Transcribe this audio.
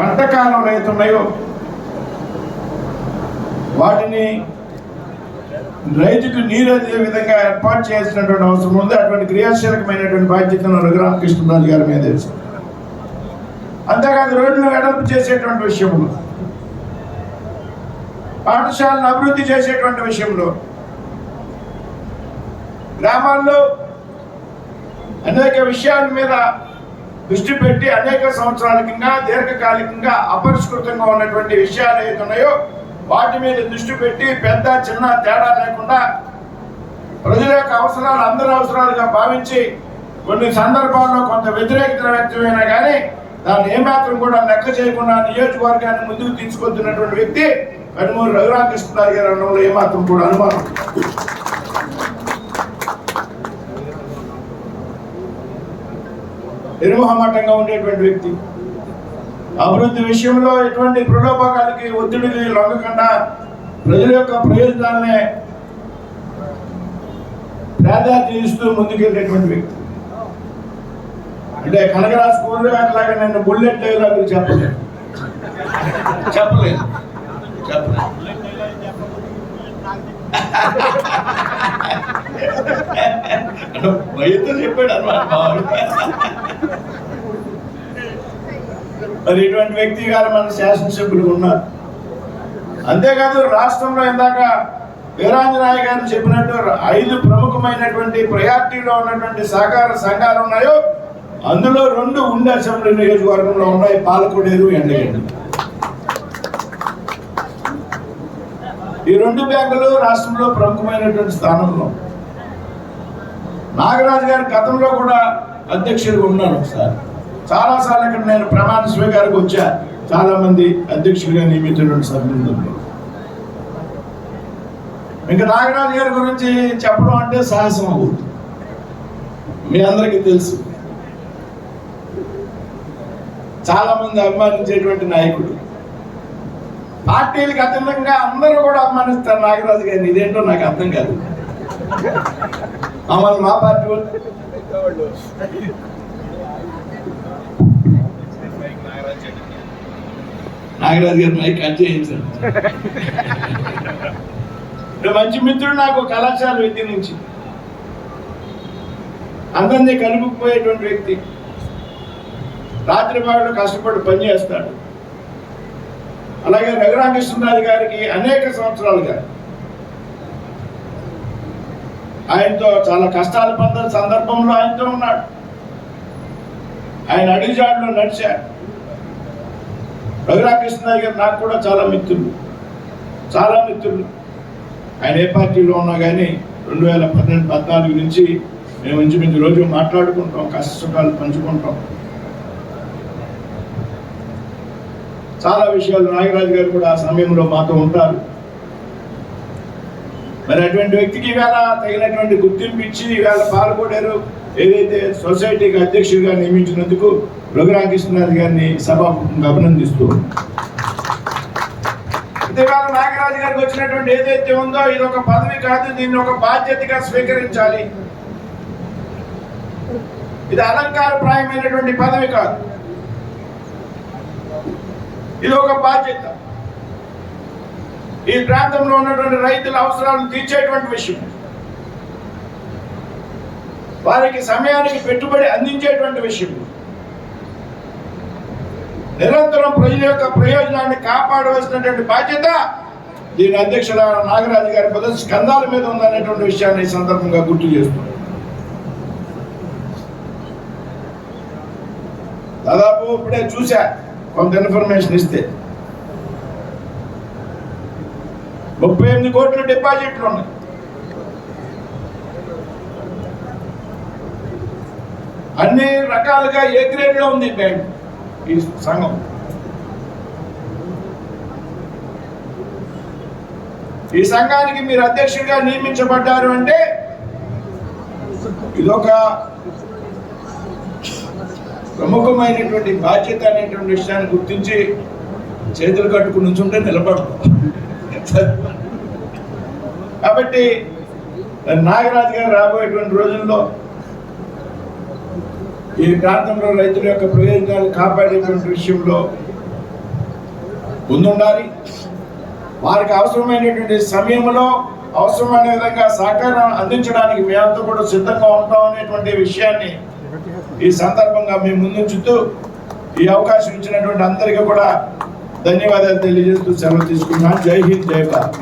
పంట కాలంలో అయితే ఉన్నాయో వాటిని రైతుకు నీరు అందే విధంగా ఏర్పాటు చేయాల్సినటువంటి అవసరం ఉంది. అటువంటి క్రియాశీలకమైనటువంటి బాధ్యతను రఘురామకృష్ణరాజు గారి మీద తెలుసు. అంతేకాదు రోడ్లు వెడల్పు చేసేటువంటి విషయంలో పాఠశాలను అభివృద్ధి చేసేటువంటి విషయంలో గ్రామాల్లో అనేక విషయాల మీద దృష్టి పెట్టి అనేక సంవత్సరాల కింద దీర్ఘకాలికంగా అపరిష్కృతంగా ఉన్నటువంటి విషయాలు ఏదైతే ఉన్నాయో వాటి మీద దృష్టి పెట్టి పెద్ద చిన్న తేడా లేకుండా ప్రజల యొక్క అవసరాలు అందరి అవసరాలుగా భావించి కొన్ని సందర్భాల్లో కొంత వ్యతిరేకత వ్యక్తమైనా కానీ దాన్ని ఏమాత్రం కూడా లెక్క చేయకుండా నియోజకవర్గాన్ని ముందుకు తీసుకొస్తున్నటువంటి వ్యక్తి కనుమూరు రఘురామకృష్ణ గారి అనడంలో ఏమాత్రం కూడా అనుమానం నిర్మోహమాటంగా ఉండేటువంటి వ్యక్తి. అభివృద్ధి విషయంలో ఎటువంటి ప్రలోభాలకి ఒత్తిడికి లొంగకుండా ప్రజల యొక్క ప్రయోజనాలనే ప్రాధాన్యత ఇస్తూ ముందుకెళ్ళేటువంటి వ్యక్తి. అంటే కనకరాజు స్కూల్ అట్లాగా నేను బుల్లెట్ డైలాగ్ చెప్పలేదు చెప్పలేదు. చెప్పలేదు. భయంతో చెప్పాడు అనమాట మరి ఇటువంటి వ్యక్తి గారు మన శాసనసభ్యులు ఉన్నారు. అంతేకాదు రాష్ట్రంలో ఇందాక వీరాంజనాయ గారు చెప్పినట్టు ఐదు ప్రముఖమైనటువంటి ప్రయారిటీలో ఉన్నటువంటి సహకార సంఘాలు ఉన్నాయో అందులో రెండు ఉండే అసెంబ్లీ నియోజకవర్గంలో ఉన్నాయి పాలకుడేరు ఎండగండి. ఈ రెండు బ్యాంకులు రాష్ట్రంలో ప్రముఖమైనటువంటి స్థానంలో. నాగరాజు గారు గతంలో కూడా అధ్యక్షుడిగా ఉన్నాను ఒకసారి. చాలాసార్లు ఇక్కడ నేను ప్రమాణ స్వీకారికి వచ్చా. చాలామంది అధ్యక్షుడిగా నియమించినటువంటి సభ్యులు ఇంకా నాగరాజు గారి గురించి చెప్పడం అంటే సాహసం అవుతుంది. మీ అందరికీ తెలుసు. చాలామంది అభిమానించేటువంటి నాయకుడు. పార్టీలకు అతీతంగా అందరూ కూడా అభిమానిస్తారు నాగరాజు గారిని. ఇదేంటో నాకు అర్థం కాదు. మమ్మల్ని మా పార్టీ వాళ్ళు. నాగరాజు గారు మైక్ కట్ చేయించారు మంచి మిత్రుడు నాకు కళాశాల విద్య నుంచి. అందరినీ కలుపుకుపోయేటువంటి వ్యక్తి. రాత్రి పగలు కష్టపడి పనిచేస్తాడు అలాగే రఘురామకృష్ణరాజు గారికి అనేక సంవత్సరాలుగా. ఆయనతో చాలా కష్టాలు పొందిన సందర్భంలో ఆయనతో ఉన్నాడు. ఆయన అడిగిజాడులో నడిచాడు. రఘురామకృష్ణరాజు గారు నాకు కూడా చాలా మిత్రులు. చాలా మిత్రులు. ఆయన ఏ పార్టీలో ఉన్నా కానీ రెండు వేల పన్నెండు పద్నాలుగు నుంచి మేము ఇంచుమించు రోజు మాట్లాడుకుంటాం కష్ట సుఖాలు పంచుకుంటాం. చాలా విషయాలు నాగరాజు గారు కూడా ఆ సమయంలో మాతో ఉంటారు. మరి అటువంటి వ్యక్తికి ఈవేళ తగినటువంటి గుర్తింపు ఇచ్చి ఈవేళ పాల్గొడారు ఏదైతే సొసైటీకి అధ్యక్షుడిగా నియమించినందుకు రఘురామకృష్ణరాజు గారిని సభాముఖంగా అభినందిస్తూ ఇవాళ నాగరాజు గారికి వచ్చినటువంటి ఏదైతే ఉందో ఇది ఒక పదవి కాదు దీన్ని ఒక బాధ్యతగా స్వీకరించాలి. ఇది అలంకారప్రాయమైనటువంటి పదవి కాదు. ఇది ఒక బాధ్యత. ఈ ప్రాంతంలో ఉన్నటువంటి రైతుల అవసరాలను తీర్చేటువంటి విషయం. వారికి సమయానికి పెట్టుబడి అందించేటువంటి విషయం. నిరంతరం ప్రజల యొక్క ప్రయోజనాన్ని కాపాడవలసినటువంటి బాధ్యత దీని అధ్యక్షుడు నాగరాజు గారి పద స్కందాల మీద ఉందనేటువంటి విషయాన్ని ఈ సందర్భంగా గుర్తు చేస్తున్నాను దాదాపు ఇప్పుడే చూశారు కొంత ఇన్ఫర్మేషన్ ఇస్తే. ముప్పై ఎనిమిది కోట్ల డిపాజిట్లు ఉన్నాయి. అన్ని రకాలుగా ఏ గ్రేడ్లో ఉంది బ్యాంక్ ఈ సంఘం. ఈ సంఘానికి మీరు అధ్యక్షుడిగా నియమించబడ్డారు అంటే ఇదొక ప్రముఖమైనటువంటి బాధ్యత అనేటువంటి విషయాన్ని గుర్తించి చేతులు కట్టుకుని ఉంచుంటే నిలబడదు కాబట్టి నాగరాజు గారు రాబోయేటువంటి రోజుల్లో ఈ ప్రాంతంలో రైతుల యొక్క ప్రయోజనాలు కాపాడేటువంటి విషయంలో ముందుండాలి. వారికి అవసరమైనటువంటి సమయంలో అవసరమైన విధంగా సహకారం అందించడానికి మేమంతా కూడా సిద్ధంగా ఉంటాం అనేటువంటి విషయాన్ని ఈ సందర్భంగా ముందు ముందుంచుతూ ఈ అవకాశం ఇచ్చినటువంటి అందరికీ కూడా ధన్యవాదాలు తెలియజేస్తూ సెలవు తీసుకున్నాను జై హింద్ జై భారత్.